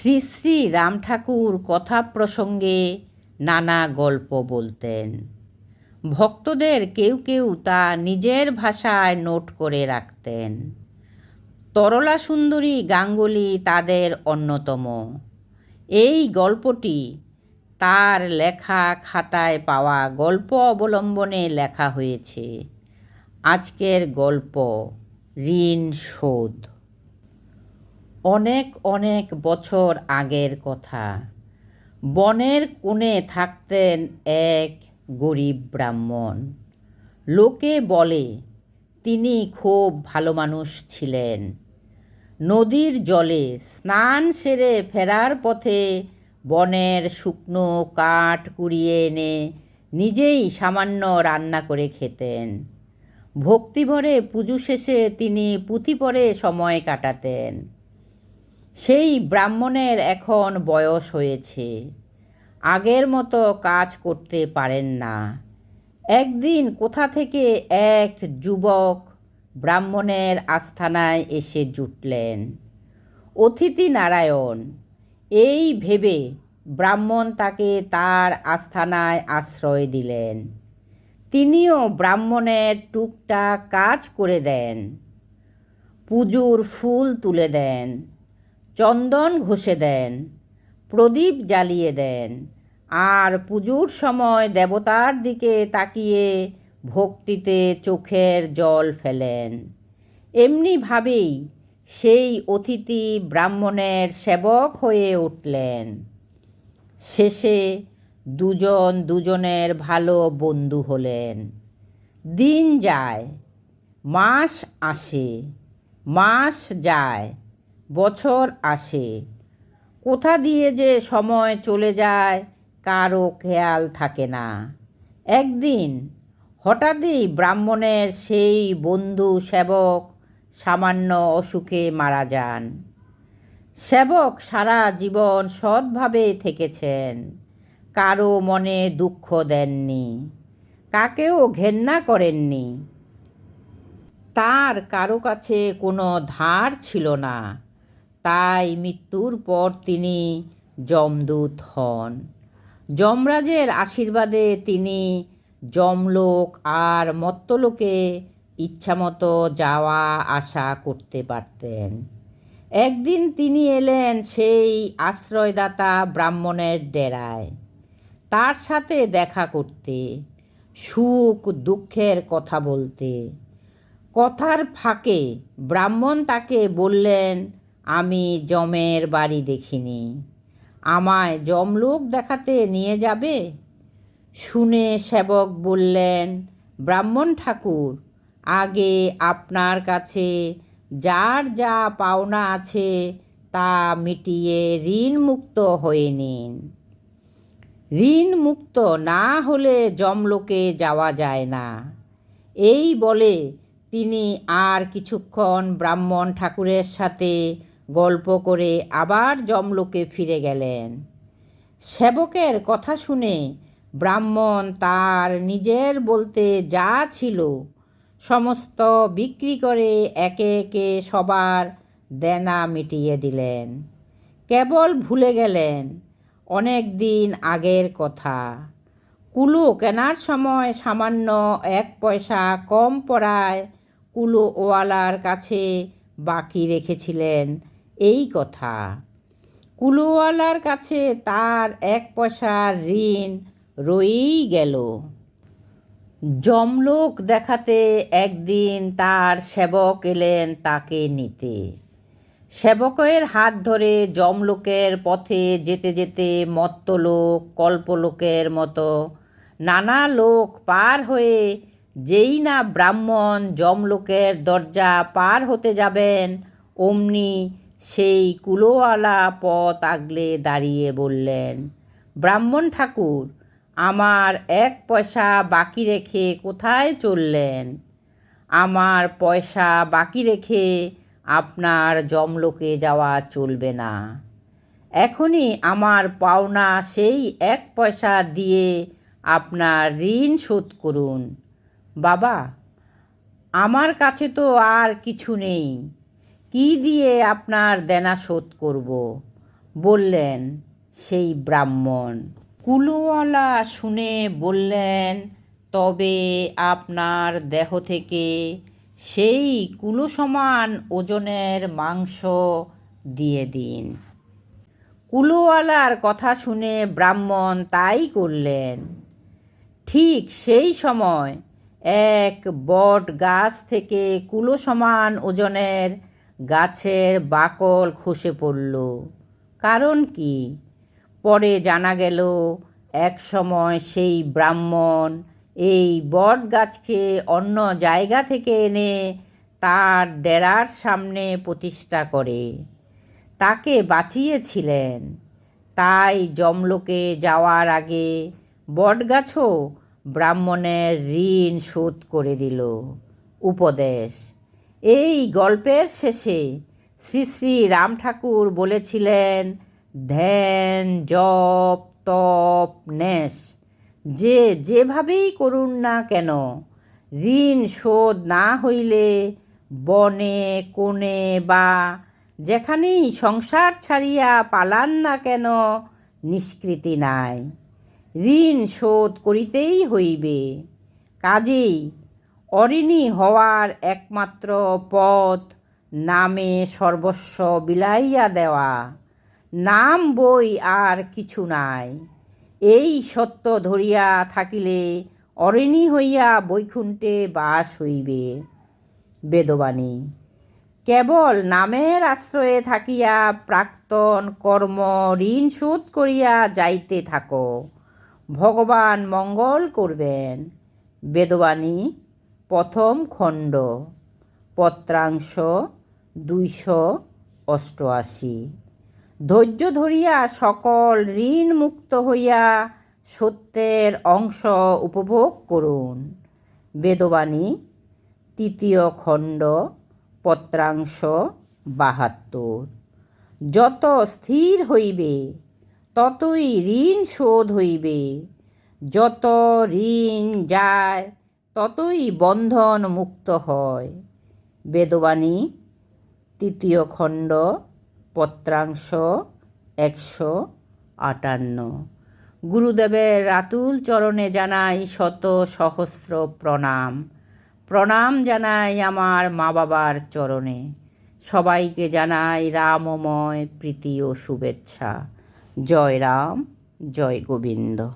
শ্রী শ্রী রাম ঠাকুর কথা প্রসঙ্গে নানা গল্প বলতেন। ভক্তদের কেউ কেউ তা নিজের ভাষায় নোট করে রাখতেন। তরলা সুন্দরী গাঙ্গুলি তাদের অন্যতম। এই গল্পটি তার লেখা খাতায় পাওয়া গল্প অবলম্বনে লেখা হয়েছে। আজকের গল্প ঋণ শোধ। অনেক অনেক বছর আগের কথা। বনের কোণে থাকতেন এক গরিব ব্রাহ্মণ। লোকে বলে, তিনি খুব ভালো মানুষ ছিলেন। নদীর জলে স্নান সেরে ফেরার পথে বনের শুকনো কাঠ কুড়িয়ে এনে নিজেই সামান্য রান্না করে খেতেন। ভক্তিভরে পুজো শেষে তিনি পুঁথি পড়ে সময় কাটাতেন। সেই ব্রাহ্মণের এখন বয়স হয়েছে। আগের মতো কাজ করতে পারেন না। একদিন কোথা থেকে এক যুবক ব্রাহ্মণের আস্থানায় এসে জুটলেন। অতিথি নারায়ণ, এই ভেবে ব্রাহ্মণ তাকে তার আস্থানায় আশ্রয় দিলেন। তিনিও ব্রাহ্মণের টুকটাক কাজ করে দেন। পুজোর ফুল তুলে দেন। চন্দন ঘষে দেন, প্রদীপ জ্বালিয়ে দেন, আর পুজোর সময় দেবতার দিকে তাকিয়ে ভক্তিতে চোখের জল ফেলেন। এমনিভাবেই সেই অতিথি ব্রাহ্মণের সেবক হয়ে উঠলেন। শেষে দুজন দুজনের ভালো বন্ধু হলেন। দিন যায়, মাস আসে, মাস যায় বছর আসে। কোথা দিয়ে যে সময় চলে যায় কারও খেয়াল থাকে না। একদিন হঠাৎই ব্রাহ্মণের সেই বন্ধু সেবক সামান্য অসুখে মারা যান। সেবক সারা জীবন সৎভাবে থেকেছেন, কারও মনে দুঃখ দেননি, কাকেও ঘেন্না করেননি। তার কারও কাছে কোনো ধার ছিল না। তাই মৃত্যুর পর তিনি যমদূত হন। যমরাজের আশীর্বাদে তিনি যমলোক আর মত্তলোকে ইচ্ছামতো যাওয়া আসা করতে পারতেন। একদিন তিনি এলেন সেই আশ্রয়দাতা ব্রাহ্মণের ডেরায়। তার সাথে দেখা করতে, সুখ দুঃখের কথা বলতে। কথার ফাঁকে ব্রাহ্মণ তাকে বললেন আমি জমের বাড়ি দেখিনি। আমায় জমলোক দেখাতে নিয়ে যাবে? শুনে সেবক বললেন, ব্রাহ্মণ ঠাকুর, আগে আপনার কাছে যার যা পাওনা আছে তা মিটিয়ে ঋণ মুক্ত হয়ে নিন। ঋণ মুক্ত না হলে জমলোকে যাওয়া যায় না। এই বলে তিনি আর কিছুক্ষণ ব্রাহ্মণ ঠাকুরের সাথে গল্প করে আবার জমলোকে ফিরে গেলেন। সেবকের কথা শুনে ব্রাহ্মণ তার নিজের বলতে যা ছিল সমস্ত বিক্রি করে একে একে সবার দেনা মিটিয়ে দিলেন। কেবল ভুলে গেলেন অনেক দিন আগের কথা। কুলো কেনার সময় সামান্য এক পয়সা কম পড়ায় কুলো ওয়ালার কাছে বাকি রেখেছিলেন এই কথা। কুলোওয়ালার কাছে তার এক পয়সার ঋণ রয়েই গেল। জমলোক দেখাতে একদিন তার সেবক এলেন তাকে নিতে। সেবকের হাত ধরে জমলোকের পথে যেতে যেতে মত্তলোক, কল্পলোকের মতো নানা লোক পার হয়ে, যেই না ব্রাহ্মণ জমলোকের দরজা পার হতে যাবেন, অমনি সেই কুলোওয়ালা পথ আগলে দাঁড়িয়ে বললেন, ব্রাহ্মণ ঠাকুর, আমার এক পয়সা বাকি রেখে কোথায় চললেন? আমার পয়সা বাকি রেখে আপনার জমলোকে যাওয়া চলবে না। এখনই আমার পাওনা সেই এক পয়সা দিয়ে আপনার ঋণ শোধ করুন। বাবা, আমার কাছে তো আর কিছু নেই। কি দিয়ে আপনার দেনা শোধ করব? বললেন, সেই ব্রাহ্মণ। কুলোওয়ালা শুনে বললেন, তবে আপনার দেহ থেকে সেই কুলো সমান ওজনের মাংস দিয়ে দিন। কুলোওয়ালার কথা শুনে ব্রাহ্মণ তাই করলেন। ঠিক সেই সময় এক বট গাছ থেকে কুলো সমান ওজনের গাছের বাকল খসে পড়ল। কারণ কি? পরে জানা গেল, এক সময় সেই ব্রাহ্মণ এই বট গাছকে অন্য জায়গা থেকে এনে তার ডেরার সামনে প্রতিষ্ঠা করে। তাকে বাঁচিয়েছিলেন। তাই জমলোকে যাওয়ার আগে বটগাছও ব্রাহ্মণের ঋণ শোধ করে দিল। উপদেশ। এই গল্পের শেষে শ্রী শ্রী রাম ঠাকুর বলেছিলেন, ধ্যান, জপ, তপ, নেশ, যে যেভাবেই করুন না কেন, ঋণ শোধ না হইলে বনে, কোণে বা যেখানেই সংসার ছাড়িয়া পালান না কেন, নিষ্কৃতি নাই। ঋণ শোধ করিতেই হইবে। কাজেই অঋণী হওয়ার একমাত্র পথ নামে সর্বস্ব বিলাইয়া দেওয়া। নাম, বই আর কিছু নাই। এই সত্য ধরিয়া থাকিলে অঋণী হইয়া বৈকুণ্ঠে বাস হইবে। বেদবাণী, কেবল নামের আশ্রয়ে থাকিয়া প্রাক্তন কর্ম ঋণ শোধ করিয়া যাইতে থাকো। ভগবান মঙ্গল করবেন। বেদবাণী প্রথম খণ্ড, পত্রাংশ দুইশো অষ্টআশি। ধৈর্য ধরিয়া সকল ঋণ মুক্ত হইয়া সত্যের অংশ উপভোগ করুন। বেদবাণী, তৃতীয় খণ্ড, পত্রাংশ বাহাত্তর। যত স্থির হইবে, ততই ঋণ শোধ হইবে। যত ঋণ যায় ততই বন্ধন মুক্ত হয়। বেদবাণী, তৃতীয় খণ্ড, পত্রাংশ, একশো আটান্ন। গুরুদেবের আতুল চরণে জানাই শত সহস্র প্রণাম। প্রণাম জানাই আমার মা বাবার চরণে। সবাইকে জানাই রামময় প্রীতি ও শুভেচ্ছা। জয় রাম, জয় গোবিন্দ।